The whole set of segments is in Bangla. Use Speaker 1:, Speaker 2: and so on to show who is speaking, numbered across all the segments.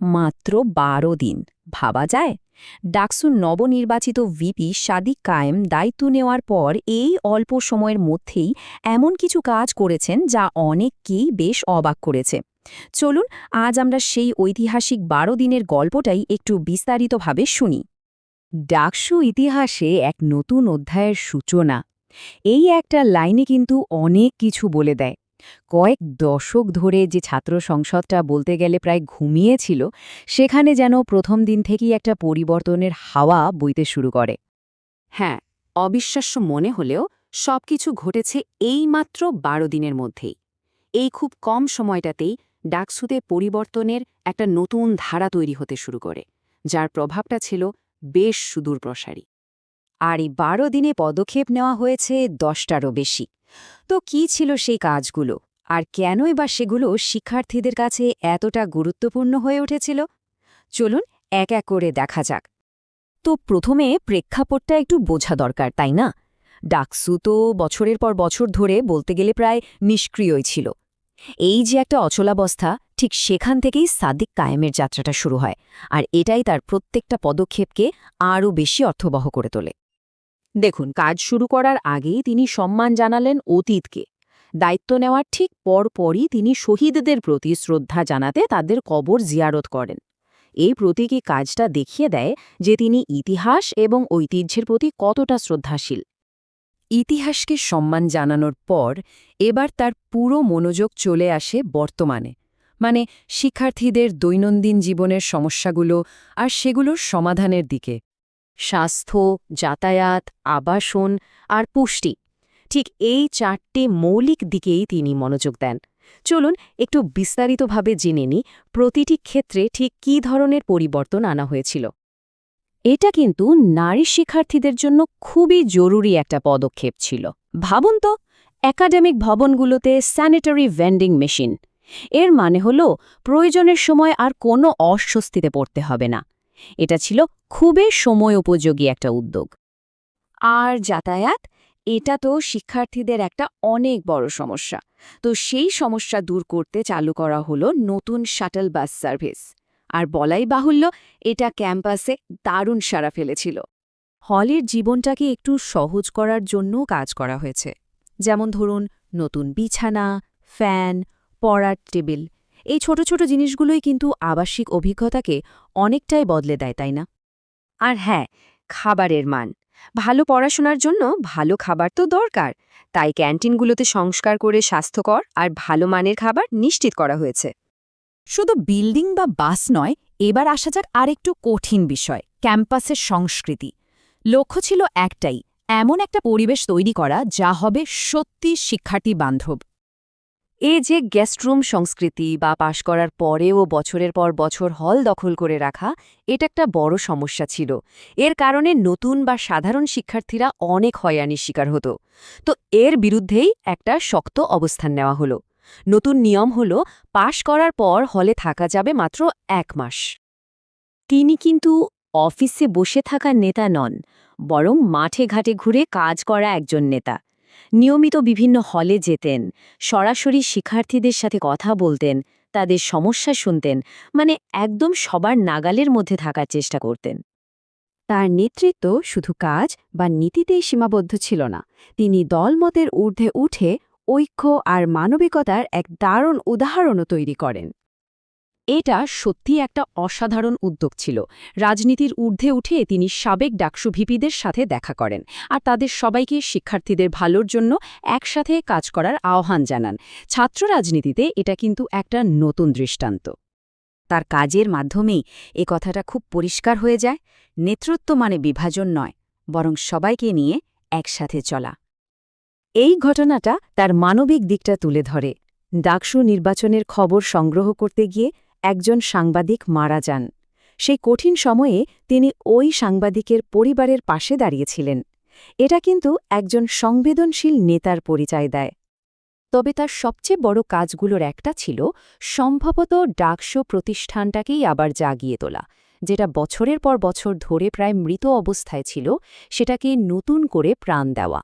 Speaker 1: মাত্র বারো দিন। ভাবা যায়? ডাকসুর নবনির্বাচিত ভিপি সাদিক কায়েম দায়িত্ব নেওয়ার পর এই অল্প সময়ের মধ্যেই এমন কিছু কাজ করেছেন যা অনেককেই বেশ অবাক করেছে। চলুন, আজ আমরা সেই ঐতিহাসিক বারো দিনের গল্পটাই একটু বিস্তারিতভাবে শুনি। ডাকসু ইতিহাসে এক নতুন অধ্যায়ের সূচনা। এই একটা লাইনে কিন্তু অনেক কিছু বলে দেয়। কয়েক দশক ধরে যে ছাত্র সংসদটা বলতে গেলে প্রায় ঘুমিয়েছিল, সেখানে যেন প্রথম দিন থেকেই একটা পরিবর্তনের হাওয়া বইতে শুরু করে। হ্যাঁ অবিশ্বাস্য মনে হলেও সবকিছু ঘটেছে এইমাত্র বারো দিনের মধ্যেই। এই খুব কম সময়টাতেই ডাকসুতে পরিবর্তনের একটা নতুন ধারা তৈরি হতে শুরু করে, যার প্রভাবটা ছিল বেশ সুদূরপ্রসারী। আর এই বারো দিনে পদক্ষেপ নেওয়া হয়েছে দশটারও বেশি। তো কি ছিল সেই কাজগুলো? আর কেনই বা সেগুলো শিক্ষার্থীদের কাছে এতটা গুরুত্বপূর্ণ হয়ে উঠেছিল? চলুন এক এক করে দেখা যাক। তো প্রথমে প্রেক্ষাপটটা একটু বোঝা দরকার, তাই না? ডাকসু তো বছরের পর বছর ধরে বলতে গেলে প্রায় নিষ্ক্রিয়ই ছিল। এই যে একটা অচলাবস্থা, ঠিক সেখান থেকেই সাদিক কায়েমের যাত্রাটা শুরু হয়, আর এটাই তার প্রত্যেকটা পদক্ষেপকে আরও বেশি অর্থবহ করে তোলে। দেখুন, কাজ শুরু করার আগেই তিনি সম্মান জানালেন অতীতকে। দায়িত্ব নেওয়ার ঠিক পরপরই তিনি শহীদদের প্রতি শ্রদ্ধা জানাতে তাদের কবর জিয়ারত করেন। এই প্রতীকী কাজটা দেখিয়ে দেয় যে তিনি ইতিহাস এবং ঐতিহ্যের প্রতি কতটা শ্রদ্ধাশীল। ইতিহাসকে সম্মান জানানোর পর এবার তার পুরো মনোযোগ চলে আসে বর্তমানে। মানে শিক্ষার্থীদের দৈনন্দিন জীবনের সমস্যাগুলো আর সেগুলোর সমাধানের দিকে। স্বাস্থ্য, যাতায়াত, আবাসন আর পুষ্টি। ঠিক এই চারটে মৌলিক দিকেই তিনি মনোযোগ দেন। চলুন একটু বিস্তারিতভাবে জেনে নি প্রতিটি ক্ষেত্রে ঠিক কী ধরনের পরিবর্তন আনা হয়েছিল। এটা কিন্তু নারী শিক্ষার্থীদের জন্য খুবই জরুরি একটা পদক্ষেপ ছিল। ভাবুন তো, একাডেমিক ভবনগুলোতে স্যানিটারি ভেন্ডিং মেশিন। এর মানে হল প্রয়োজনের সময় আর কোনো অস্বস্তিতে পড়তে হবে না। এটা ছিল খুবই সময় উপযোগী একটা উদ্যোগ। আর যাতায়াত, এটা তো শিক্ষার্থীদের একটা অনেক বড় সমস্যা। তো সেই সমস্যা দূর করতে চালু করা হলো নতুন শাটল বাস সার্ভিস। আর বলাই বাহুল্য, এটা ক্যাম্পাসে দারুণ সারা ফেলেছিল। হলের জীবনটাকে একটু সহজ করার জন্যও কাজ করা হয়েছে। যেমন ধরুন, নতুন বিছানা, ফ্যান, পড়ার টেবিল। এই ছোট ছোট জিনিসগুলোই কিন্তু আবাসিক অভিজ্ঞতাকে অনেকটাই বদলে দেয়, তাই না? আর হ্যাঁ খাবারের মান। ভালো পড়াশোনার জন্য ভালো খাবার তো দরকার। তাই ক্যান্টিনগুলোতে সংস্কার করে স্বাস্থ্যকর আর ভালো মানের খাবার নিশ্চিত করা হয়েছে। শুধু বিল্ডিং বা বাস নয়, এবার আসা যাক আরেকটু কঠিন বিষয়, ক্যাম্পাসের সংস্কৃতি। লক্ষ্য ছিল একটাই, এমন একটা পরিবেশ তৈরি করা যা হবে সত্যি শিক্ষার্থী বান্ধব এ যে গেস্টরুম সংস্কৃতি বা পাশ করার পরেও বছরের পর বছর হল দখল করে রাখা, এটা একটা বড় সমস্যা ছিল। এর কারণে নতুন বা সাধারণ শিক্ষার্থীরা অনেক হয়রানির শিকার হতো। তো এর বিরুদ্ধেই একটা শক্ত অবস্থান নেওয়া হলো। নতুন নিয়ম হল, পাশ করার পর হলে থাকা যাবে মাত্র এক মাস। তিনি কিন্তু অফিসে বসে থাকা নেতা নন, বরং মাঠে ঘাটে ঘুরে কাজ করা একজন নেতা। নিয়মিত বিভিন্ন হলে যেতেন, সরাসরি শিক্ষার্থীদের সাথে কথা বলতেন, তাদের সমস্যা শুনতেন মানে একদম সবার নাগালের মধ্যে থাকার চেষ্টা করতেন। তার নেতৃত্ব শুধু কাজ বা নীতিতেই সীমাবদ্ধ ছিল না, তিনি দলমতের ঊর্ধ্বে উঠে ঐক্য আর মানবিকতার এক দারুণ উদাহরণও তৈরি করেন। এটা সত্যি একটা অসাধারণ উদ্যোগ ছিল। রাজনীতির ঊর্ধ্বে উঠে তিনি সাবেক ডাকসু ভিপিদের সাথে দেখা করেন আর তাদের সবাইকে শিক্ষার্থীদের ভালোর জন্য একসাথে কাজ করার আহ্বান জানান। ছাত্র রাজনীতিতে এটা কিন্তু একটা নতুন দৃষ্টান্ত। তার কাজের মাধ্যমেই এ কথাটা খুব পরিষ্কার হয়ে যায়। নেতৃত্ব মানে বিভাজন নয়, বরং সবাইকে নিয়ে একসাথে চলা। এই ঘটনাটা তার মানবিক দিকটা তুলে ধরে। ডাকসু নির্বাচনের খবর সংগ্রহ করতে গিয়ে একজন সাংবাদিক মারা যান। সেই কঠিন সময়ে তিনি ওই সাংবাদিকের পরিবারের পাশে দাঁড়িয়েছিলেন। এটা কিন্তু একজন সংবেদনশীল নেতার পরিচয় দেয়। তবে তার সবচেয়ে বড় কাজগুলোর একটা ছিল সম্ভবত ডাকশো প্রতিষ্ঠানটাকেই আবার জাগিয়ে তোলা, যেটা বছরের পর বছর ধরে প্রায় মৃত অবস্থায় ছিল, সেটাকে নতুন করে প্রাণ দেওয়া।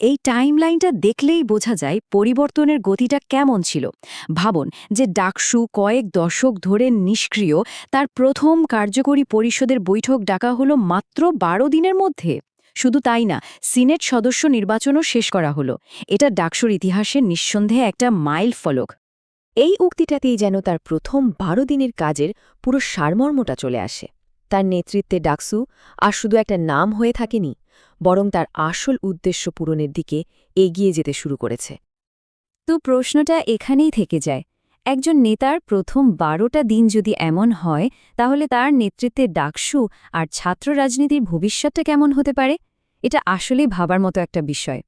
Speaker 2: এই টাইমলাইনটা দেখলেই বোঝা যায় পরিবর্তনের গতিটা কেমন ছিল। ভাবন যে ডাকসু কয়েক দশক ধরে নিষ্ক্রিয়, তার প্রথম কার্যকরী পরিষদের বৈঠক ডাকা হলো মাত্র বারো দিনের মধ্যে। শুধু তাই না, সিনেট সদস্য নির্বাচনও শেষ করা হলো। এটা ডাকসুর ইতিহাসে নিঃসন্দেহে একটা মাইল ফলক।
Speaker 1: এই উক্তিটাতেই যেন তার প্রথম বারো দিনের কাজের পুরো সারমর্মটা চলে আসে। তার নেতৃত্বে ডাকসু আর শুধু একটা নাম হয়ে থাকেনি বরং তার আসল উদ্দেশ্য পূরণের দিকে এগিয়ে যেতে শুরু করেছে।
Speaker 2: তো প্রশ্নটা এখানেই থেকে যায়। একজন নেতার প্রথম বারোটা দিন যদি এমন হয়, তাহলে তার নেতৃত্বে ডাকসু আর ছাত্র রাজনীতির ভবিষ্যৎটা কেমন হতে পারে? এটা আসলেই ভাবার মতো একটা বিষয়।